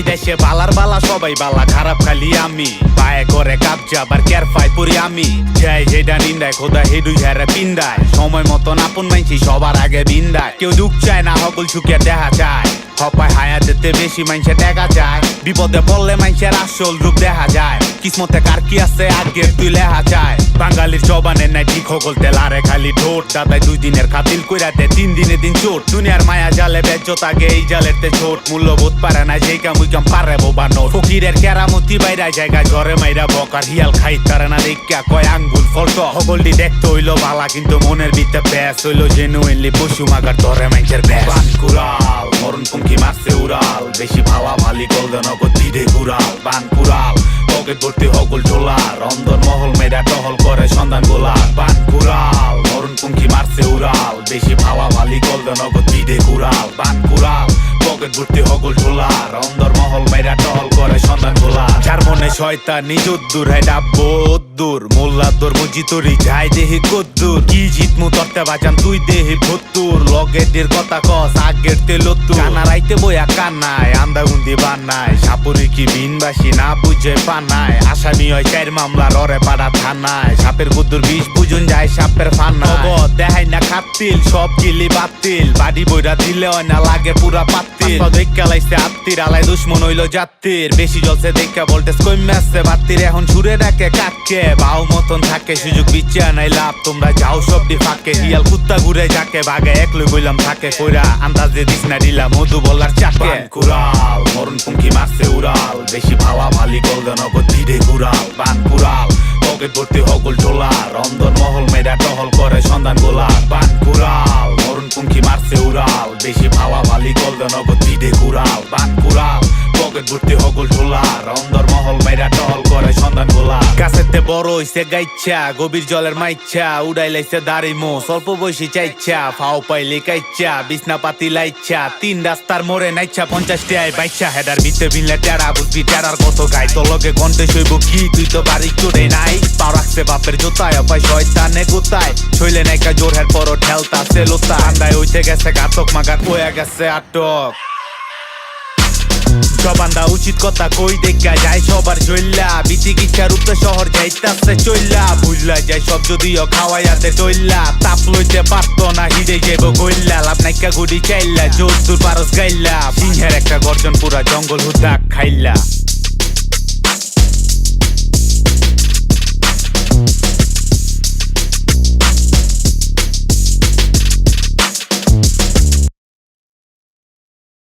এই দেশে বালার বালা, সবাই বালা, খারাপ খালি আমি। পায়ে করে কাবজা আবার কেয়ার ফাই পুরি আমি। যাই, যেটা নিন্দায় খোদা হেডুই হেরে পিন্দায়। সময় মতন আপন মাইছি সবার আগে বিন্দায়। কেউ দুঃখ চায় না, হকুল সুখে দেখা যায় হপায় হায়াতেতে বেশি মাইনসে দেখা যায়। বিপদে পড়লে মাইনসের আসল রূপ দেখা যায়। কিসমতে কার কি আছে আগে তুই লেহা যায়। বাঙালির জবানে নাই ঠিক হকল তেলারে, খালি ঠোঁট। দাদাই দুই দিনের খাতিল কইরাতে তিন দিনে দিন চোট। দুনিয়ার মায়া জালে বেজ্জত আগে এই জালেতে ছোট। মূল্যবোধ পারে না যেই কাম উই কাম পারে বোবানো ফকিরের কেরামতি বাইরা জায়গা ঝরে মাইরা বকার হিয়াল খাই। তারে না দেখা কয় আঙ্গুল ফলট। হকলটি দেখতে হইল বালা, কিন্তু মনের ভিতরে ব্যাস হইল জেনুইনলি পশু মাগার ধরে মাইনসের ব্যাস। বানকুড়াল বেশি ভালা ভালি কলদন দিদে কুড়াল বানকুড়াল পকেট ভর্তি হকল ঝোলার অন্দর মহল মেয়েরা টহল করে সন্ধান গোলার বানকুড়াল মরণ পঙ্কি মারছে উড়াল, বেশি ভালা ভালি কলদন দিদে কুড়াল বানকুড়াল পকেট ভর্তি ঝোলার অন্দর মহল মেয়েরা টহল করে সন্ধান গোলার। যার মনে শয়তান উদ্দুর হয় ডাব্বো উদ্দুর মোল্লার দর মজিতরি যাই দেহি কদ্দুর। কি জিতমু তরতে বাজান তুই দেহি ভত্তুর লগের দের কথা কস আগের তেলত্তু কানা রাইতে বইয়া কান্নায় আন্দাগুন্দি বান্নায়। সাপুরি কি বিনবাসী না বুঝে পানায় আসামি হয় চার মামলার অরে পাড়া থানায়। সাপের গুদ্দুর বিষ বুঝুন যায় সাপের ফান্না দেখাই না খাতিল সব গিলি বাতিল। বাড়ি বইরা দিলে হয় না লাগে পুরা পাতিল। দেখা লাইছে আত্মীর আলাই দুশ্মন হইল যাত্রীর বেশি জলছে দেখা বলতে কমে আসছে বাত্তির এখন সুরে ডাকে কাকে? বাউ মতন থাকে, সুযোগ বিচ্ছা নাই লাভ। তোমরা যাও সবটি ফাঁকে হিয়াল কুত্তা ঘুরে যাকে বাগে একলই বইলাম থাকে কইরা আন্দাজে দিস না দিলা মধু বলার চাকে। কুড়াল মরণ পুঙ্কি মারছে উড়াল বেশি ভালা ভালি গলদন দিদে কুড়াল বান কুড়াল, পকেট ভর্তি হকল টোলার অন্দর মহল মেয়েরা টহল করে সন্ধান গোলার। বান কুড়াল মরণ পুঙ্কি মারছে উড়াল বেশি ভালা ভালি গলদন দিদে কুড়াল বান কুড়াল, পকেট ভর্তি হকল টোলার অন্দর সন্ধান গোলার কাছেতে বড় হইছে গাইচ্ছা, গভীর জলের মাইচ্ছা, উড়াই লাইছে দাড়ি মো স্বল্প বয়সী চাইচ্ছা, ফাও পাইলে কাইচ্ছা, বিছনা পাতি লাইচ্ছা, তিন রাস্তার মোড়ে নাইচ্ছা পঞ্চাশ টিয়ায় বাইচ্ছা, হেডার ভিতরে ভিনলে টেরা, বুঝবি টেরার কত গাই, তোর লগে কন্টে শৈব কি? তুই তো বাড়ি চড়ে নাই। পাও রাখছে বাপের জোতায়, অপায় শয়তানে গোতায়। ছইলে নাইকা জোরহের পর ঠেলতাছে লোতা আন্দায় হইতে গেছে, ঘাতক মাগার কয়ে গেছে, আটক। জবানদা উচিত কথা কই দেখা যায়, সবার জইল্লা বিচিকিৎসার রূপে শহর যাইতাছে চইল্লা বুঝলা যায় সব যদিও খাওয়াইয়াতে চইল্লা তাপ লইতে পারতো না, হিরে যাইব গইল্লা লাভ নাইকা গুডি চাইল্লা জোর দূর পারস গাইল্লা সিংহের একটা গর্জন পুরা জঙ্গল হুদাক খাইল্লা